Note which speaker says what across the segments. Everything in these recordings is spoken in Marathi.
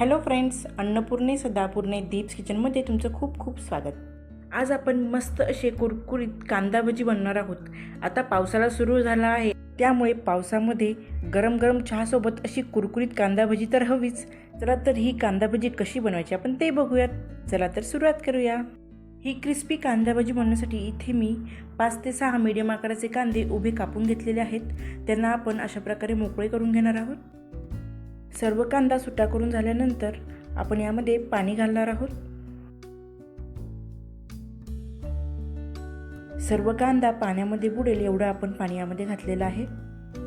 Speaker 1: हॅलो फ्रेंड्स अन्नपूर्णे सदापूर्णे दीप्स किचनमध्ये तुमचं खूप खूप स्वागत. आज आपण मस्त असे कुरकुरीत कांदा भजी बनणार आहोत. आता पावसाळा सुरू झाला आहे. त्यामुळे पावसामध्ये गरम गरम चहासोबत अशी कुरकुरीत कांदा भजी तर हवीच. चला तर ही कांदा भजी कशी बनवायची आपण ते बघूयात. चला तर सुरुवात करूया. ही क्रिस्पी कांदा भजी बनवण्यासाठी इथे मी पाच ते सहा मीडियम आकाराचे कांदे उभे कापून घेतलेले आहेत. त्यांना आपण अशा प्रकारे मोकळे करून घेणार आहोत. सर्व कांदा सुट्टा करून झाल्यानंतर आपण यामध्ये पाणी घालणार आहोत. सर्व कांदा पाण्यामध्ये बुडेल एवढं आपण पाणी यामध्ये घातलेलं आहे.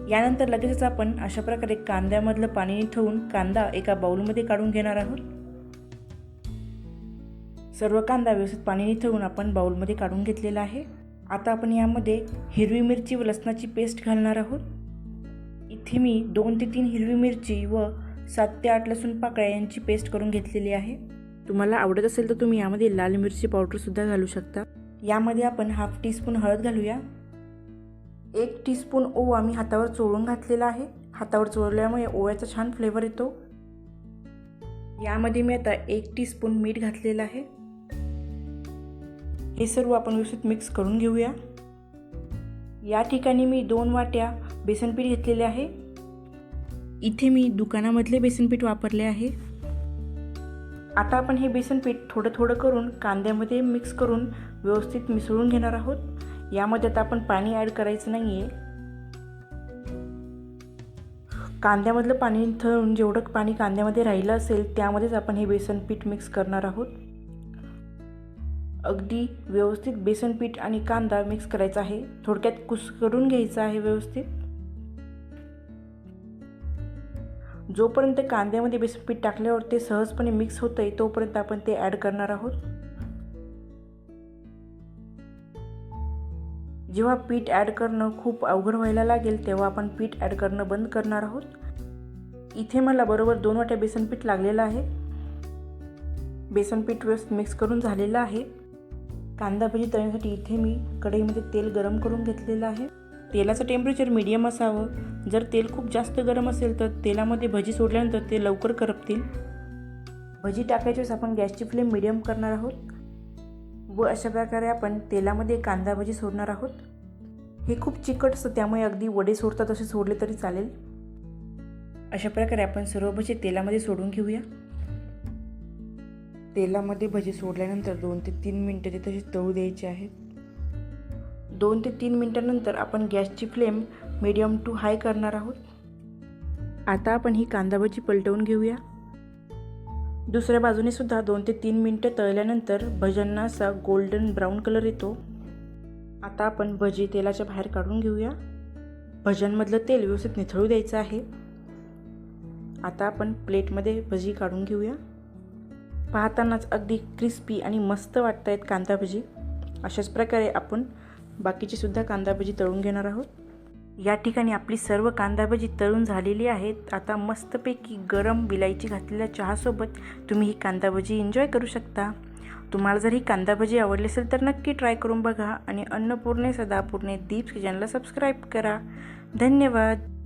Speaker 1: यानंतर लगेचच आपण अशा प्रकारे कांद्यामधलं पाणी ठेवून कांदा एका बाउलमध्ये काढून घेणार आहोत. सर्व कांदा व्यवस्थित पाणी ठेवून आपण बाउलमध्ये काढून घेतलेला आहे. आता आपण यामध्ये हिरवी मिरची व लसणाची पेस्ट घालणार आहोत. इथे मी दोन ते तीन हिरवी मिरची व सात ते आठ लसूण पाकळ्या यांची पेस्ट करून घेतलेली आहे. तुम्हाला आवडत असेल तर तुम्ही यामध्ये लाल मिरची पावडरसुद्धा घालू शकता. यामध्ये आपण हाफ टीस्पून हळद घालूया. एक टीस्पून ओवा मी हातावर चोळून घातलेला आहे. हातावर चोळल्यामुळे ओव्याचा छान फ्लेवर येतो. यामध्ये मी आता एक टीस्पून मीठ घातलेलं आहे. हे सर्व आपण व्यवस्थित मिक्स करून घेऊया. या ठिकाणी मी दोन वाट्या बेसनपीठ घेतलेले आहे. इथे मी दुकानामधले बेसनपीठ वापरले आहे. आता आपण हे बेसनपीठ थोडं थोडं करून कांद्यामध्ये मिक्स करून व्यवस्थित मिसळून घेणार आहोत. यामध्ये आता आपण पाणी ॲड करायचं नाही आहे कांद्यामधलं पाणी थळून जेवढं पाणी कांद्यामध्ये राहिलं असेल त्यामध्येच आपण हे बेसन पीठ मिक्स करणार आहोत. अगदी व्यवस्थित बेसन पीठ आणि कांदा मिक्स करायचा आहे. थोडक्यात कुस करून घ्यायचा आहे व्यवस्थित. जोपर्यंत कांद्यामध्ये बेसन पीठ टाकल्यावर ते सहजपणे मिक्स होतं आहे तोपर्यंत आपण ते ॲड करणार आहोत. जेव्हा पीठ ॲड करणं खूप अवघड व्हायला लागेल तेव्हा आपण पीठ ॲड करणं बंद करणार आहोत. इथे मला बरोबर दोन वाट्या बेसन पीठ लागलेलं आहे. बेसन पीठ व्यवस्थित मिक्स करून झालेलं आहे. कांदा भजी तळण्यासाठी इथे मी कढईमध्ये तेल गरम करून घेतलेलं आहे. तेलाचं टेम्परेचर मीडियम असावं. जर तेल खूप जास्त गरम असेल तर तेलामध्ये भजी सोडल्यानंतर ते लवकर करपतील. भजी टाकायच्या वेळेस आपण गॅसची फ्लेम मीडियम करणार आहोत. व अशा प्रकारे आपण तेलामध्ये कांदा भजी सोडणार आहोत. हे खूप चिकट असतं त्यामुळे अगदी वडे सोडतात असे सोडले तरी चालेल. अशा प्रकारे आपण सर्व भजी तेलामध्ये सोडून घेऊया. तेलामध्ये भजी सोडल्यानंतर दोन ते तीन मिनटं ते तसे तळू द्यायचे आहेत. दोन ते तीन मिनटानंतर आपण गॅसची फ्लेम मीडियम टू हाय करणार आहोत. आता आपण ही कांदा भजी पलटवून घेऊया. दुसऱ्या बाजूने सुद्धा दोन ते तीन मिनटं तळल्यानंतर भज्यांना असा गोल्डन ब्राऊन कलर येतो. आता आपण भजी तेलाच्या बाहेर काढून घेऊया. भज्यांमधलं तेल व्यवस्थित निथळू द्यायचं आहे. आता आपण प्लेटमध्ये भजी काढून घेऊया. पाहतानाच अगदी क्रिस्पी आणि मस्त वाटत आहेत कांदा भजी. अशाच प्रकारे आपण बाकीची सुद्धा कांदा भजी तळून घेणार आहोत. या ठिकाणी आपली सर्व कांदा भजी तळून झालेली आहेत. आता मस्तपैकी गरम विलायची घातलेल्या चहासोबत तुम्ही ही कांदा भजी एन्जॉय करू शकता. तुम्हाला जर ही कांदा भजी आवडली असेल तर नक्की ट्राय करून बघा आणि अन्नपूर्णे सदापूर्णे दीप किचनला सबस्क्राईब करा. धन्यवाद.